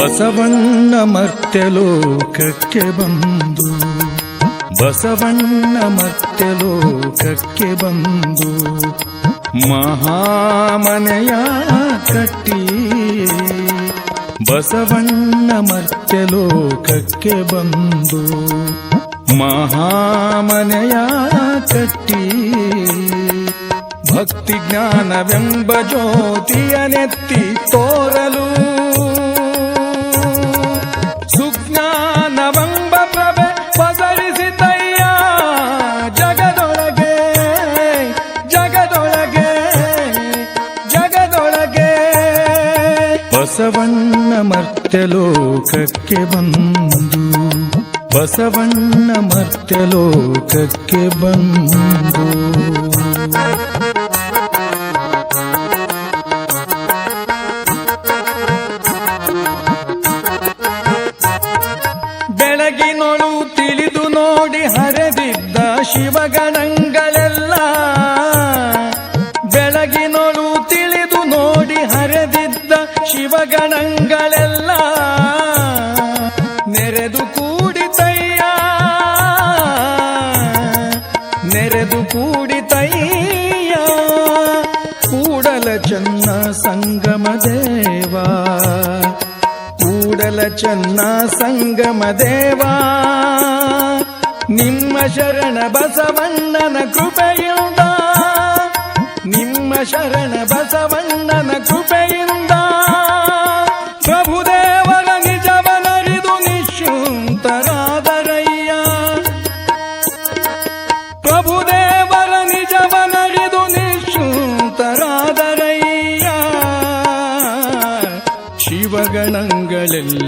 ಬಸವಣ್ಣ ಮರ್ತ್ಯಲೋಕಕ್ಕೆ ಬಂದು ಬಸವಣ್ಣ ಮರ್ತ್ಯಲೋಕಕ್ಕೆ ಬಂದು ಮಹಾಮನೆಯ ಕಟ್ಟಿ ಬಸವಣ್ಣ ಮರ್ತ್ಯಲೋಕಕ್ಕೆ ಬಂದು ಮಹಾಮನೆಯ ಕಟ್ಟಿ ಭಕ್ತಿ ಜ್ಞಾನವೆಂಬ ಜ್ಯೋತಿಯ ನೆತ್ತಿ ತೋರಲು ಬಸವಣ್ಣ ಮರ್ತ್ಯಲೋಕಕ್ಕೆ ಬಂದು ಬಸವಣ್ಣ ಮರ್ತ್ಯಲೋಕಕ್ಕೆ ಬಂದು. ಬೆಳಗಿನೊಳು ತಿಳಿದು ನೋಡಿ ಹರಿದಿದ್ದ ಶಿವಗಣಗಳೆಲ್ಲ ಶಿವಗಣಗಳೆಲ್ಲ ನೆರೆದು ಕೂಡಿತಯ್ಯ. ನೆರೆದು ಕೂಡಿತಯ್ಯ. ಕೂಡಲ ಚೆನ್ನ ಸಂಗಮ ದೇವಾ. ಕೂಡಲ ಚೆನ್ನ ಸಂಗಮ ದೇವಾ. ನಿಮ್ಮ ಶರಣ ಬಸವಣ್ಣನ ಕೃಪೆಯಿಂದ, ನಿಮ್ಮ ಶರಣ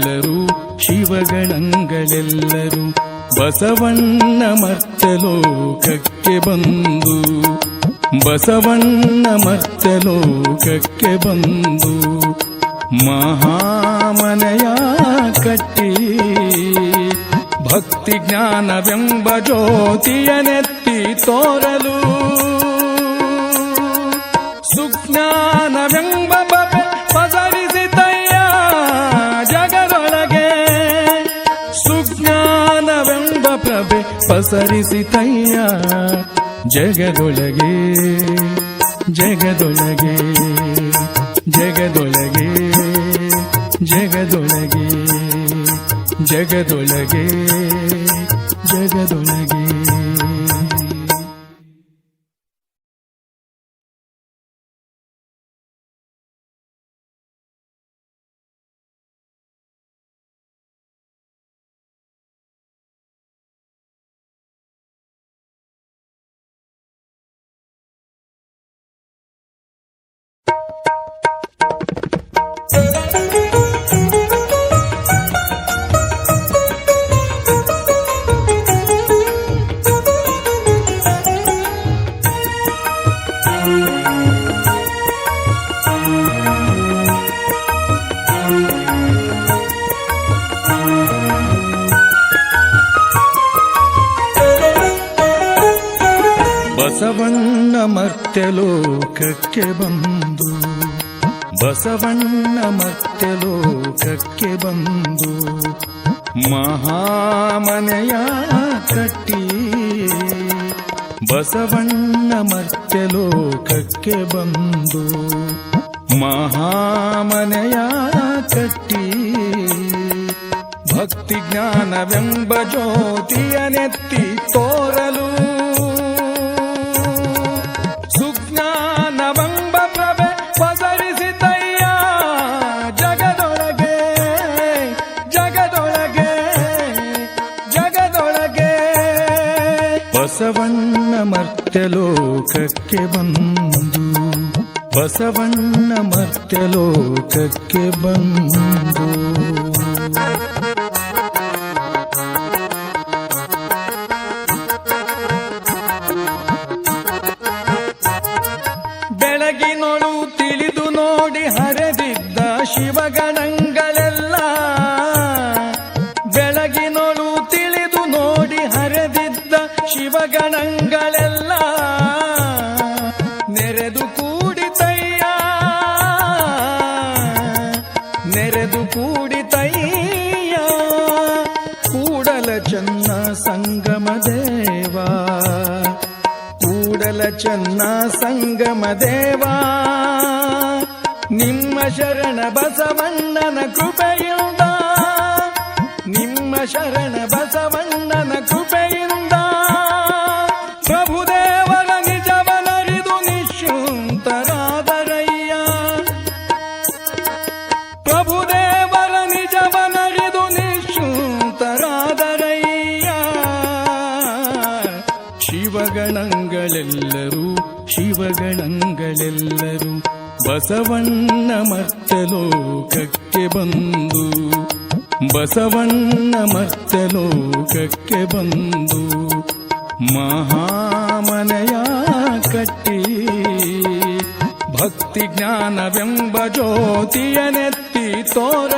ಶಿವಗಣಗಳೆಲ್ಲರೂ ಶಿವಗಣಂಗಳೆಲ್ಲರೂ ಬಸವಣ್ಣ ಮರ್ತಲೋಕಕ್ಕೆ ಬಂದು ಬಸವಣ್ಣ ಮರ್ತಲೋಕಕ್ಕೆ ಬಂದು ಮಹಾಮನೆಯ ಕಟ್ಟಿ ಭಕ್ತಿ ಜ್ಞಾನವೆಂಬ ಜ್ಯೋತಿಯ ನೆತ್ತಿ ತೋರಲು ಪಸರಿಸಿತಯ್ಯ ಜಗದೊಳಗೆ ಜಗದೊಳಗೆ ಜಗದೊಳಗೆ ಜಗದೊಳಗೆ ಜಗದೊಳಗೆ ಜಗದೊಳಗೆ ಬಸವಣ್ಣ ಮರ್ತ್ಯಲೋಕಕ್ಕೆ ಬಂದು, ಬಸವಣ್ಣ ಮರ್ತ್ಯಲೋಕಕ್ಕೆ ಬಂದು, ಮಹಾಮನೆಯ ಕಟ್ಟಿ ಬಸವಣ್ಣ ಮರ್ತ್ಯಲೋಕಕ್ಕೆ ಬಂದು, ಮಹಾಮನೆಯ ಕಟ್ಟಿ ಭಕ್ತಿ ಜ್ಞಾನವೆಂಬ ಜ್ಯೋತಿಯ ನೆತ್ತಿ ತೋರಲು ಬಸವಣ್ಣ ಮರ್ತ್ಯಲೋಕಕ್ಕೆ ಬಂದು ಬಸವಣ್ಣ ಮರ್ತ್ಯಲೋಕಕ್ಕೆ ಬಂದು. ಬೆಳಗಿನೊಳು ತಿಳಿದು ನೋಡಿ ಹರಿದಿದ್ದ ಶಿವಗಣಗಳೆಲ್ಲ ಚೆನ್ನ ಸಂಗಮ ದೇವಾ ನಿಮ್ಮ ಶರಣ ಬಸವಣ್ಣನ ಕೃಪೆಯಿಂದ ನಿಮ್ಮ ಶರಣ ಬಸವಣ್ಣನ ಕೃಪೆಯಿಂದ ಶಿವಗಣಗಳೆಲ್ಲರೂ ಶಿವಗಣಗಳೆಲ್ಲರೂ ಬಸವಣ್ಣ ಮರ್ತಲೋಕಕ್ಕೆ ಬಂದು ಬಸವಣ್ಣ ಮರ್ತಲೋಕಕ್ಕೆ ಬಂದು ಮಹಾಮನೆಯ ಕಟ್ಟಿ ಭಕ್ತಿ ಜ್ಞಾನವೆಂಬ ಜ್ಯೋತಿಯನೆತ್ತಿ ತೋರಲು